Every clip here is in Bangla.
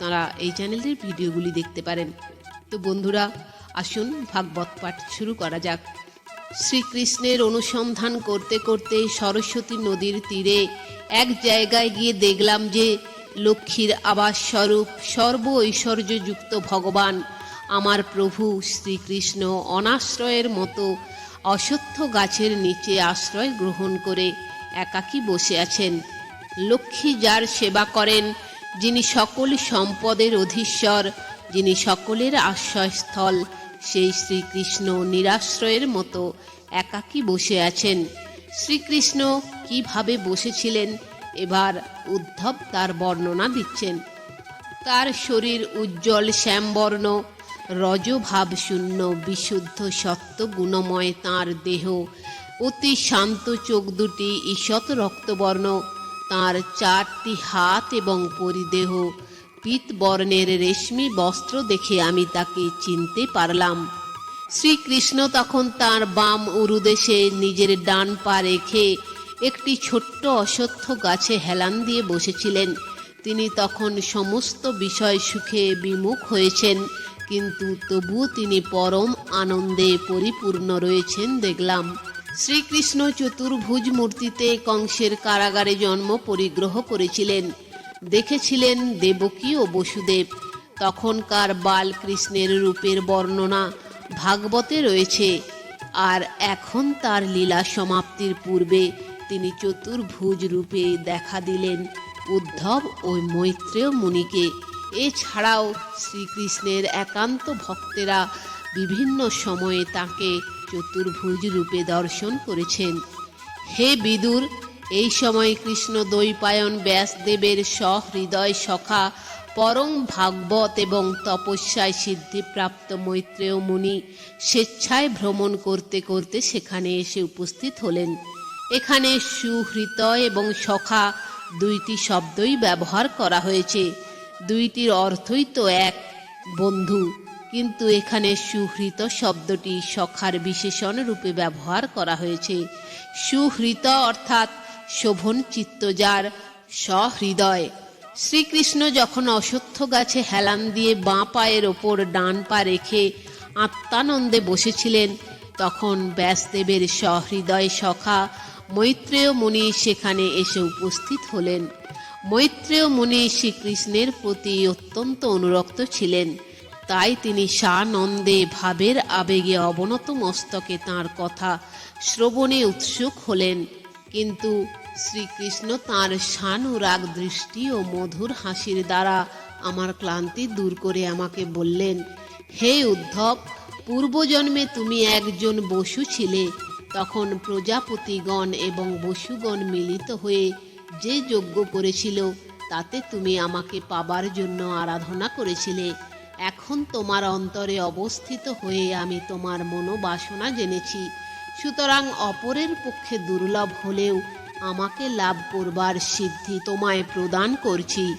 তারা এই চ্যানেলের ভিডিওগুলি দেখতে পারেন। তো বন্ধুরা, আসুন ভাগবত পাঠ শুরু করা যাক। শ্রীকৃষ্ণের অনুসন্ধান করতে করতে সরস্বতী নদীর তীরে এক জায়গায় গিয়ে দেখলাম যে লক্ষ্মীর আবাস স্বরূপ সর্ব ঐশ্বর্যযুক্ত ভগবান। আমার প্রভু শ্রীকৃষ্ণ অনাশ্রয়ের মতো অশ্বত্থ গাছের নিচে আশ্রয় গ্রহণ করে একাকী বসে আছেন। লক্ষ্মী যার সেবা করেন যিনি সকল সম্পদের অধীশ্বর, যিনি সকলের আশ্রয়স্থল, সেই শ্রীকৃষ্ণ নিরাশ্রয়ের মতো একাকী বসে আছেন। শ্রীকৃষ্ণ কীভাবে বসেছিলেন, এবার উদ্ধব তার বর্ণনা দিচ্ছেন। তার শরীর উজ্জ্বল শ্যামবর্ণ, রজভাব শূন্য, বিশুদ্ধ সত্য গুণময় তাঁর দেহ। অতি শান্ত চোখ দুটি ঈষৎ রক্তবর্ণ। তাঁর চারটি হাত এবং পরিদেহ পিত বর্ণের রেশমি বস্ত্র দেখে আমি তাকে চিনতে পারলাম। শ্রীকৃষ্ণ তখন তার বাম উরুদেশে নিজের ডান পা রেখে একটি ছোট্ট অশ্বত্থ গাছে হেলান দিয়ে বসেছিলেন। তিনি তখন সমস্ত বিষয় সুখে বিমুখ হয়েছেন, কিন্তু তবুও তিনি পরম আনন্দে পরিপূর্ণ রয়েছেন দেখলাম। শ্রীকৃষ্ণ চতুর্ভুজ মূর্তিতে কংসের কারাগারে জন্ম পরিগ্রহ করেছিলেন। দেখেছিলেন দেবকী ও বসুদেব। তখনকার বালকৃষ্ণের রূপের বর্ণনা ভাগবতে রয়েছে। আর এখন তার লীলা সমাপ্তির পূর্বে তিনি চতুর্ভুজ রূপে দেখা দিলেন উদ্ধব ও মৈত্রেয় মুনিকে। এছাড়াও শ্রীকৃষ্ণের একান্ত ভক্তেরা বিভিন্ন সময়ে তাকে চতুর্ভুজ রূপে দর্শন করেছেন। হে বিদুর, এই সময় কৃষ্ণ দৈপায়ন ব্যাসদেবের সহৃদয় সখা, পরম ভাগবত এবং তপস্যায় সিদ্ধিপ্রাপ্ত মৈত্রেয় মুনি স্বেচ্ছায় ভ্রমণ করতে করতে সেখানে এসে উপস্থিত হলেন। এখানে সুহৃত এবং সখা দুইটি শব্দই ব্যবহার করা হয়েছে। দুইটির অর্থই তো এক, বন্ধু। কিন্তু এখানে সুহৃত শব্দটি সখার বিশেষণ রূপে ব্যবহার করা হয়েছে। সুহৃত অর্থাৎ শোভন চিত্ত যার সহৃদয়। শ্রীকৃষ্ণ যখন অশ্বত্থ গাছে হেলান দিয়ে বাঁ পায়ের ওপর ডান পা রেখে আত্মানন্দে বসেছিলেন, তখন ব্যাসদেবের সহৃদয় সখা মৈত্রেয় মুনি সেখানে এসে উপস্থিত হলেন। মৈত্রেয় মুনি শ্রীকৃষ্ণের প্রতি অত্যন্ত অনুরক্ত ছিলেন। তাই তিনি সানন্দে ভাবের আবেগে অবনত মস্তকে তাঁর কথা শ্রবণে উৎসুক হলেন। কিন্তু শ্রীকৃষ্ণ তাঁর শানুরাগ দৃষ্টি ও মধুর হাসির দ্বারা আমার ক্লান্তি দূর করে আমাকে বললেন, হে উদ্ধব, পূর্বজন্মে তুমি একজন বসু ছিলে। তখন প্রজাপতিগণ এবং বসুগণ মিলিত হয়ে যে যজ্ঞ করেছিল, তাতে তুমি আমাকে পাবার জন্য আরাধনা করেছিলে। এখন তোমার অন্তরে অবস্থিত হয়ে আমি তোমার মনোবাসনা জেনেছি। সুতরাং অপরের পক্ষে দুর্লভ হলেও আমাকে লাভ করবার সিদ্ধি তোমায় প্রদান করছি।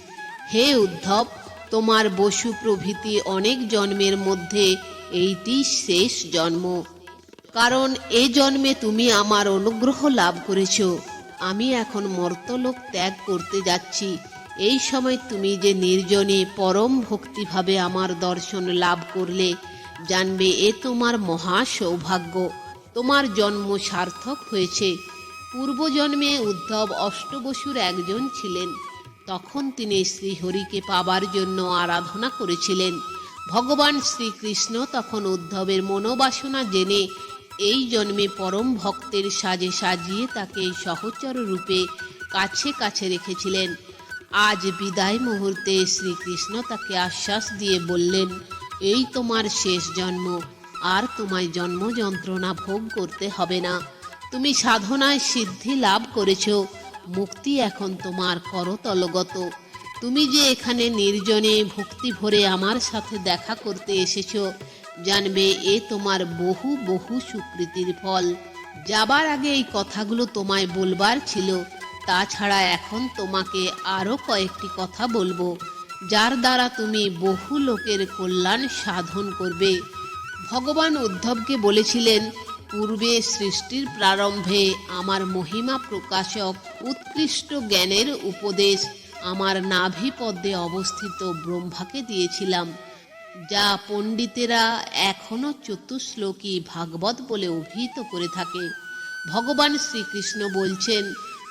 হে উদ্ধব, তোমার বসু প্রভৃতি অনেক জন্মের মধ্যে এইটি শেষ জন্ম। কারণ এ জন্মে তুমি আমার অনুগ্রহ লাভ করেছ। আমি এখন মর্তলোক ত্যাগ করতে যাচ্ছি। এই সময় তুমি যে নির্জনে পরম ভক্তিভাবে আমার দর্শন লাভ করলে, জানবে এ তোমার মহা সৌভাগ্য তোমার জন্ম সার্থক হয়েছে। পূর্বজন্মে উদ্ধব অষ্টবসুর একজন ছিলেন। তখন তিনি শ্রীহরিকে পাবার জন্য আরাধনা করেছিলেন। ভগবান শ্রীকৃষ্ণ তখন উদ্ধবের মনোবাসনা জেনে এই জন্মে পরম ভক্তের সাজে সাজিয়ে তাকে সহচর রূপে কাছে কাছে রেখেছিলেন। আজ বিদায় মুহূর্তে শ্রীকৃষ্ণ তাকে আশ্বাস দিয়ে বললেন, এই তোমার শেষ জন্ম। আর তোমায় জন্ম যন্ত্রণা ভোগ করতে হবে না। তুমি সাধনায় সিদ্ধি লাভ করেছ। মুক্তি এখন তোমার করতলগত। তুমি যে এখানে নির্জনে ভক্তি ভরে আমার সাথে দেখা করতে এসেছ, জানবে এ তোমার বহু বহু সুকৃতির ফল। যাবার আগে এই কথাগুলো তোমায় বলবার ছিল। তাছাড়া এখন তোমাকে আরও কয়েকটি কথা বলব, যার দ্বারা তুমি বহু লোকের কল্যাণ সাধন করবে। ভগবান উদ্ধবকে বলেছিলেন, পূর্বে সৃষ্টির প্রারম্ভে আমার মহিমা প্রকাশক উৎকৃষ্ট জ্ঞানের উপদেশ আমার নাভিপদ্মে অবস্থিত ব্রহ্মাকে দিয়েছিলাম, যা পণ্ডিতেরা এখনও চতুশ্লোকী ভাগবত বলে অভিহিত করে থাকে। ভগবান শ্রীকৃষ্ণ বলছেন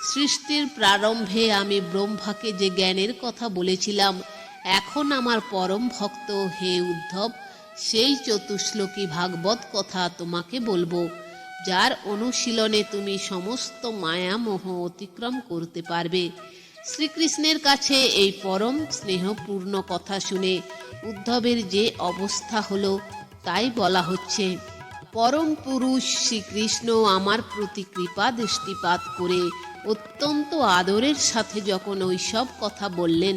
সৃষ্টির প্রারম্ভে আমি ব্রহ্মাকে যে জ্ঞানের কথা বলেছিলাম, এখন আমার পরম ভক্ত হে উদ্ধব, সেই চতুশ্লোকী ভাগবত কথা তোমাকে বলব, যার অনুশীলনে তুমি সমস্ত মায়ামোহ অতিক্রম করতে পারবে। শ্রীকৃষ্ণের কাছে এই পরম স্নেহপূর্ণ কথা শুনে উদ্ধবের যে অবস্থা হলো, তাই বলা হচ্ছে পরম পুরুষ শ্রীকৃষ্ণ আমার প্রতি কৃপা দৃষ্টিপাত করে অত্যন্ত আদরের সাথে যখন ওইসব কথা বললেন,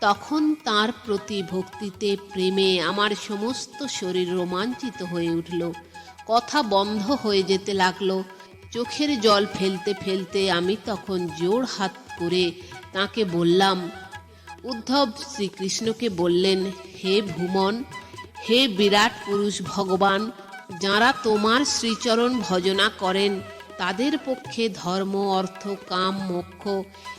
তখন তার প্রতি ভক্তিতে, প্রেমে আমার সমস্ত শরীর রোমাঞ্চিত হয়ে উঠল। কথা বন্ধ হয়ে যেতে লাগল। চোখের জল ফেলতে ফেলতে আমি তখন জোর হাত করে তাকে বললাম, উদ্ধব শ্রীকৃষ্ণকে বললেন, হে ভুমন, হে বিরাট পুরুষ ভগবান যাঁরা তোমার শ্রীচরণ ভজনা করেন, তাদের পক্ষে ধর্ম, অর্থ, কাম, মোক্ষ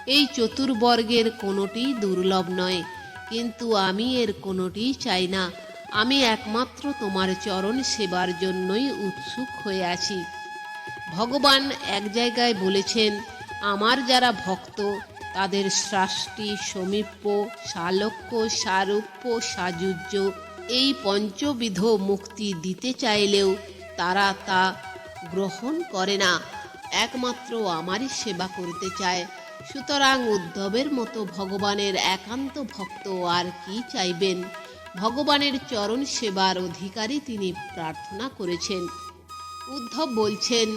এই চতুর্বর্গের কোনোটিই দুর্লভ নয়। কিন্তু আমি এর কোনোটিই চাই না। আমি একমাত্র তোমার চরণ সেবার জন্যই উৎসুক হয়ে আছি। ভগবান এক জায়গায় বলেছেন, আমার যারা ভক্ত, তাদের সৃষ্টি সমীপ্য সালক্য সারূপ্য সাজুজ্য এই পঞ্চবিধ মুক্তি দিতে চাইলেও তারা তা গ্রহণ করে না। একমাত্র আমারই সেবা করতে চায়। সুতরাং উদ্ধবের মতো ভগবানের একান্ত ভক্ত আর কি চাইবেন? ভগবানের চরণ সেবার অধিকারী তিনি প্রার্থনা করেছেন। উদ্ধব বলছেন,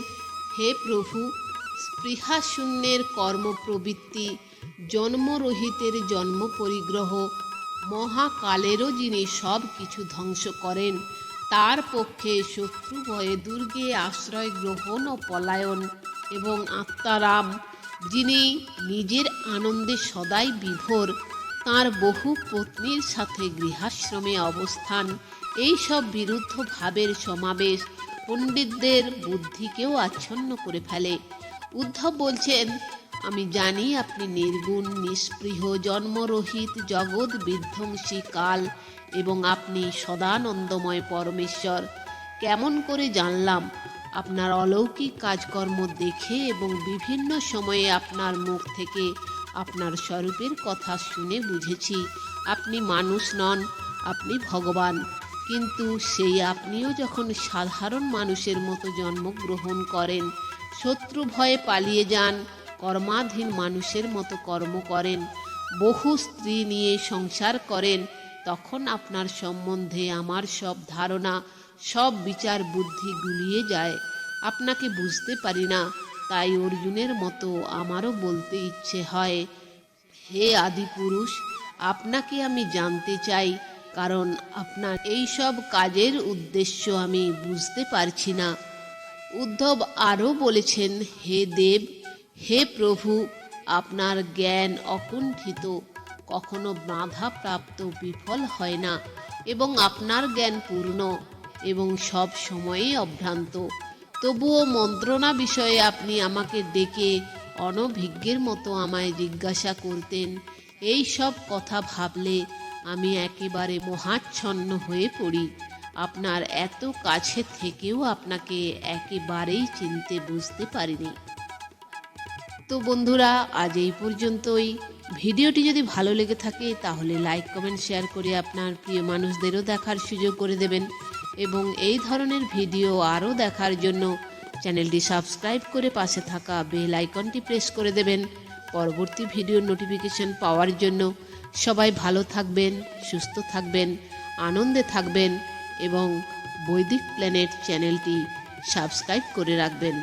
হে প্রভু স্পৃহাশূন্যের কর্মপ্রবৃত্তি, জন্মরহিতের জন্ম পরিগ্রহ মহাকালেরও যিনি সব কিছু ধ্বংস করেন, তার পক্ষে শত্রু ভয়ে দুর্গে আশ্রয় গ্রহণ ও পলায়ন এবং আত্মারাম, যিনি নিজের আনন্দে সদাই বিভোর, তার বহু পত্নীর সাথে গৃহাশ্রমে অবস্থান। এই সব বিরুদ্ধ ভাবের সমাবেশ পণ্ডিতদের বুদ্ধিকেও আচ্ছন্ন করে ফেলে। উদ্ধব বলছেন আমি জানি আপনি নির্গুণ নিষ্পৃহ জন্মরহিত, জগৎ বিধ্বংসী কাল এবং আপনি সদানন্দময় পরমেশ্বর। কেমন করে জানলাম, আপনার অলৌকিক কাজকর্ম দেখে এবং বিভিন্ন সময়ে আপনার মুখ থেকে আপনার স্বরূপের কথা শুনে বুঝেছি, আপনি মানুষ নন, আপনি ভগবান। কিন্তু সেই আপনিও যখন সাধারণ মানুষের মতো জন্মগ্রহণ করেন, শত্রু ভয়ে পালিয়ে যান কর্মাধীন মানুষের মতো কর্ম করেন। বহু স্ত্রী নিয়ে সংসার করেন। তখন আপনার সম্বন্ধে আমার সব ধারণা, সব বিচার বুদ্ধি গুলিয়ে যায়। আপনাকে বুঝতে পারি না, তাই অর্জুনের মতো আমারও বলতে ইচ্ছে হয়, হে আদিপুরুষ, আপনাকে আমি জানতে চাই, কারণ আপনার এই সব কাজের উদ্দেশ্য আমি বুঝতে পারছি না। উদ্ধব আরও বলেছেন, হে দেব হে প্রভু, আপনার জ্ঞান অকুণ্ঠিত, কখনো বাধাপ্রাপ্ত বিফল হয় না এবং আপনার জ্ঞান পূর্ণ এবং সব সময়ই অভ্রান্ত। তবুও মন্ত্রণা বিষয়ে আপনি আমাকে ডেকে অনভিজ্ঞের মতো আমায় জিজ্ঞাসা করতেন। এই সব কথা ভাবলে আমি একেবারে মহাচ্ছন্ন হয়ে পড়ি। আপনার এত কাছে থেকেও আপনাকে একেবারেই চিনতে বুঝতে পারিনি। তো বন্ধুরা, আজ এই পর্যন্তই। ভিডিওটি যদি ভালো লেগে থাকে, তাহলে লাইক, কমেন্ট, শেয়ার করে আপনার প্রিয় মানুষদেরও দেখার সুযোগ করে দেবেন। এবং এই ধরনের ভিডিও আরও দেখার জন্য চ্যানেলটি সাবস্ক্রাইব করে পাশে থাকা বেল আইকনটি প্রেস করে দেবেন। পরবর্তী ভিডিওর নোটিফিকেশন পাওয়ার জন্য সবাই ভালো থাকবেন, সুস্থ থাকবেন, আনন্দে থাকবেন এবং বৈদিক প্ল্যানেট চ্যানেলটি সাবস্ক্রাইব করে রাখবেন।